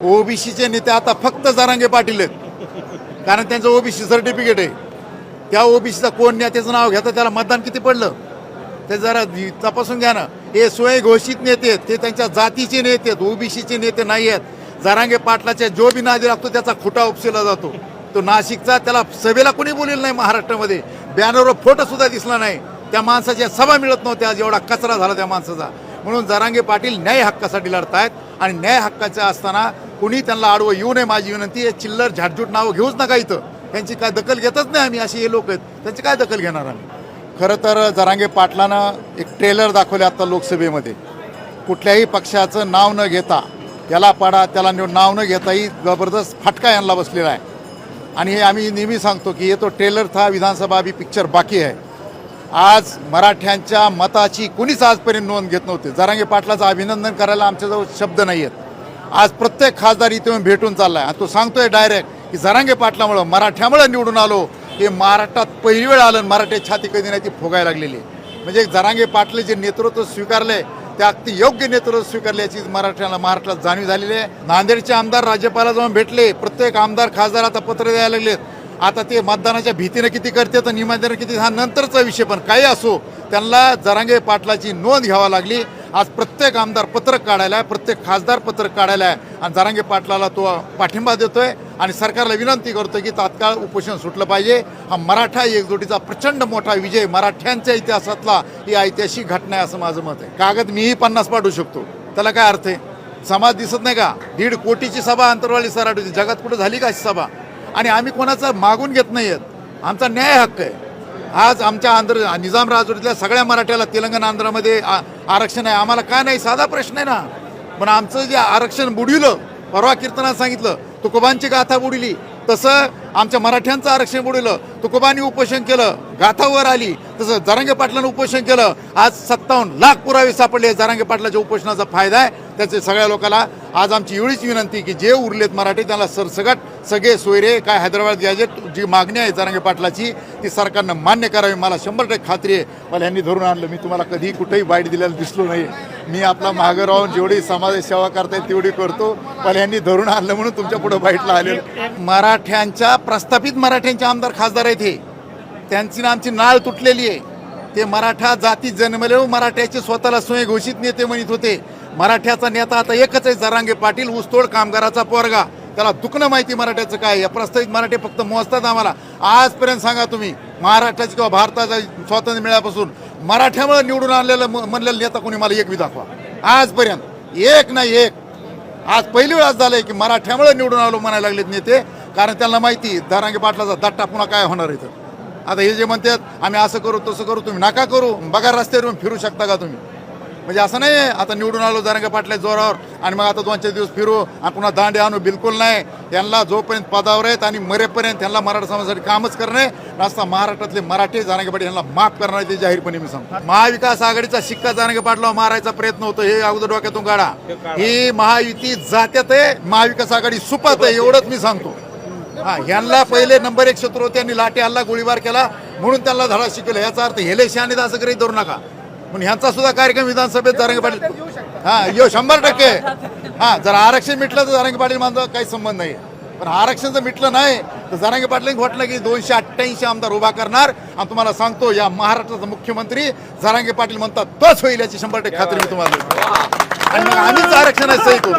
ओबीसीचे नेते आता फक्त जरांगे पाटील आहेत. कारण त्यांचं ओबीसी सर्टिफिकेट आहे. त्या ओबीसीचा कोण नेत्याचं नाव घेतं त्याला मतदान किती पडलं? ते जरा तपासून घ्या ना. हे स्वयंघोषित नेते आहेत. ते त्यांच्या जातीचे नेते आहेत. ओबीसीचे नेते नाही आहेत. जरांगे पाटलाच्या जो बी नादी लागतो त्याचा खुटा उपसिला जातो. तो नाशिकचा त्याला सभेला कोणी बोलेल नाही महाराष्ट्रामध्ये. बॅनरवर फोटो सुद्धा दिसला नाही. त्या माणसाच्या सभा मिळत नव्हत्या आज. एवढा कचरा झाला त्या माणसाचा. म्हणून जरांगे पाटील न्याय हक्कासाठी लढतायत. आणि न्याय हक्काचं असताना कुणी त्यांना आडवं येऊ नये माझी विनंती आहे चिल्लर झाटझूट नावं घेऊच नका इथं. त्यांची काय दखल घेतच नाही आम्ही अशी हे लोक आहेत. त्यांची काय दखल घेणार आम्ही? खरं तर जरांगे पाटलानं एक ट्रेलर दाखवले आता लोकसभेमध्ये. कुठल्याही पक्षाचं नाव न घेता त्याला पाडा त्याला नाव न घेताही जबरदस्त फटका यांना बसलेला आहे. आणि हे आम्ही नेहमी सांगतो की ये तो ट्रेलर था विधानसभा अभी पिक्चर बाकी आहे. आज मराठ्यांच्या मताची कुणीच आजपर्यंत नोंद घेत नव्हते. जरांगे पाटलाचं अभिनंदन करायला आमच्याजवळ शब्द नाही आहेत आज प्रत्येक खासदार इथे भेटून चाललाय. आणि तो सांगतोय डायरेक्ट की जरांगे पाटलामुळं मराठ्यामुळं निवडून आलो हे महाराष्ट्रात पहिली वेळ आलं मराठी छाती कधी नाही ती फुगायला लागलेली आहे. म्हणजे जरांगे पाटले जे नेतृत्व स्वीकारले ते अगदी योग्य नेतृत्व स्वीकारल्याची मराठ्याला महाराष्ट्रात जाणीव झालेली आहे. नांदेडचे आमदार राज्यपाला जाऊन भेटले. प्रत्येक आमदार खासदार आता पत्र द्यायला लागलेत. आता ते मतदानाच्या भीतीनं किती करते तर निमंत्रण किती हा नंतरचा विषय पण काही असो त्यांना जरांगे पाटलाची नोंद घ्यावा लागली. आज प्रत्येक आमदार पत्रक काढायला आहे प्रत्येक खासदार पत्रक काढायला आहे आणि जरांगे पाटलाला तो पाठिंबा देतोय आणि सरकारला विनंती करतो की तात्काळ उपोषण सुटलं पाहिजे. हा मराठा एकजुटीचा प्रचंड मोठा विजय मराठ्यांच्या इतिहासातला ही ऐतिहासिक घटना आहे असं माझं मत आहे. कागद मीही पन्नास पाठवू शकतो. त्याला काय अर्थ आहे? समाज दिसत नाही का? दीड कोटीची सभा अंतरवाली सराट होती. जगात कुठं झाली का अशी सभा? आणि आम्ही कोणाचं मागून घेत नाही आहेत आमचा न्याय हक्क आहे. आज आमच्या आंध्र निजाम राजवटीतल्या सगळ्या मराठ्याला तेलंगणा आंध्रामध्ये आ- आरक्षण आहे. आम्हाला काय नाही साधा प्रश्न आहे ना. पण आमचं जे आरक्षण बुडविलं परवा कीर्तनात सांगितलं तुकोबांची गाथा बुडली तसं आमच्या मराठ्यांचं आरक्षण बुडवलं तुकोबांनी उपोषण केलं गाथावर आली तसं जरांगे पाटलानं उपोषण केलं आज सत्तावन्न लाख पुरावे सापडले जरांगे पाटलाच्या उपोषणाचा फायदा आहे. त्याचे सगळ्या लोकांना आज आमची एवढीच विनंती की जे उरलेत मराठी त्यांना सरसगट सगळे सोयरे काय हैदराबाद गॅजेट जी मागणी आहे जरांगे पाटलाची ती सरकारनं मान्य करावी. मला शंभर टक्के खात्री आहे. मला ह्यांनी धरून आणलं. मी तुम्हाला कधी कुठेही वाईट दिलेलं दिसलो नाही. मी आपला मागं राहून जेवढी समाजसेवा करता येईल तेवढी करतो. मला ह्यांनी धरून आणलं म्हणून तुमच्यापुढे वाईटला आले मराठ्यांच्या प्रस्थापित मराठ्यांचे आमदार खासदार आहेत हे. त्यांची ना आमची नाळ तुटलेली आहे. ते मराठा जाती जन्मले मराठ्याचे स्वतःला स्वयंघोषित नेते म्हणत होते. मराठ्याचा नेता आता एकच आहे जरांगे पाटील. ऊसतोड कामगाराचा पोरगा. त्याला दुखणं माहिती मराठ्याचं काय या प्रस्तावित मराठी फक्त मोजतात आम्हाला. आजपर्यंत सांगा तुम्ही महाराष्ट्राची किंवा भारताचा स्वातंत्र्य मिळाल्यापासून मराठ्यामुळे निवडून आणलेलं म्हणलेलं नेता कोणी मला एक बी दाखवा. आजपर्यंत. एक नाही एक. आज पहिली वेळ आज झालंय की मराठ्यामुळे निवडून आलो म्हणायला लागलेत नेते कारण त्यांना माहिती दारांगे पाटलाचा दट्टा पुन्हा काय होणार इथं. आता हे जे म्हणतात आम्ही असं करू तसं करू तुम्ही नका करू. बघा रस्त्यावरून फिरू शकता का तुम्ही? म्हणजे असं नाही आता निवडून आलो दारांगे पाटल्या जोरावर आणि मग आता दोन चार दिवस फिरू आणि पुन्हा दांडे आणू बिलकुल नाही. त्यांना जोपर्यंत पदावर आहेत आणि मरेपर्यंत त्यांना मराठा समाजासाठी कामच करणे नसता महाराष्ट्रातले मराठी जारांगे पाटील यांना माफ करणार ते जाहीरपणे मी सांगतो. महाविकास आघाडीचा शिक्का जारांगे पाटला मारायचा प्रयत्न होतो हे अगोदर डोक्यातून काढा. ही महायुती जात्यात आहे महाविकास आघाडी सुपात आहे एवढंच मी सांगतो. हा यांना पहिले नंबर एक शत्रू होते त्यांनी लाठी हल्ला गोळीबार केला म्हणून त्यांना धडा शिकवला. याचा अर्थ हेले शहाणे असं काही धरू नका. म्हणून ह्यांचा सुद्धा कार्यक्रम विधानसभेत जारंगे पाटील हा यो शंभर टक्के. हा जर आरक्षण मिटलं तर जारंगे पाटील माझा काही संबंध नाही पण आरक्षण जर मिटलं नाही तर जारंगे पाटील म्हटलं की दोनशे अठ्ठ्याऐंशी आमदार उभा करणार. आणि तुम्हाला सांगतो या महाराष्ट्राचा मुख्यमंत्री जारांगे पाटील म्हणतात तोच होईल याची शंभर टक्के खात्री मी तुम्हाला. आणि मग आम्हीच आरक्षणाची सही करू.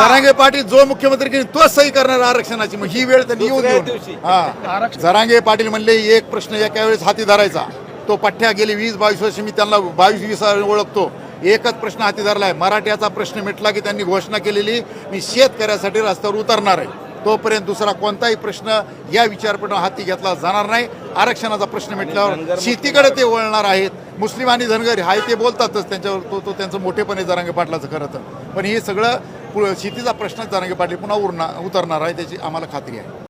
जरांगे पाटील जो मुख्यमंत्री करेल तोच सही करणार आरक्षणाची. मग ही वेळ त्यांनी येऊन देऊ हा. जरांगे पाटील म्हणले एक प्रश्न एका वेळेस हाती धरायचा. तो पठ्ठ्या गेली वीस बावीस वर्ष मी त्यांना बावीस वीस ओळखतो. एकच प्रश्न हाती धरलाय मराठ्याचा प्रश्न मिटला की त्यांनी घोषणा केलेली मी शेतकऱ्यासाठी रस्त्यावर उतरणार आहे. तोपर्यंत दुसरा कोणताही प्रश्न या विचारपण हाती घेतला जाणार नाही. आरक्षणाचा प्रश्न मिटल्यावर शेतीकडे ते वळणार आहेत. मुस्लिम आणि धनगर हाय ते बोलतातच. त्यांच्यावर तो तो त्यांचं मोठेपणे जरांगे पाटलाचं खरं तर. पण हे सगळं शेतीचा प्रश्न जरांगे पाटील पुन्हा उरणार उतरणार आहे त्याची आम्हाला खात्री आहे.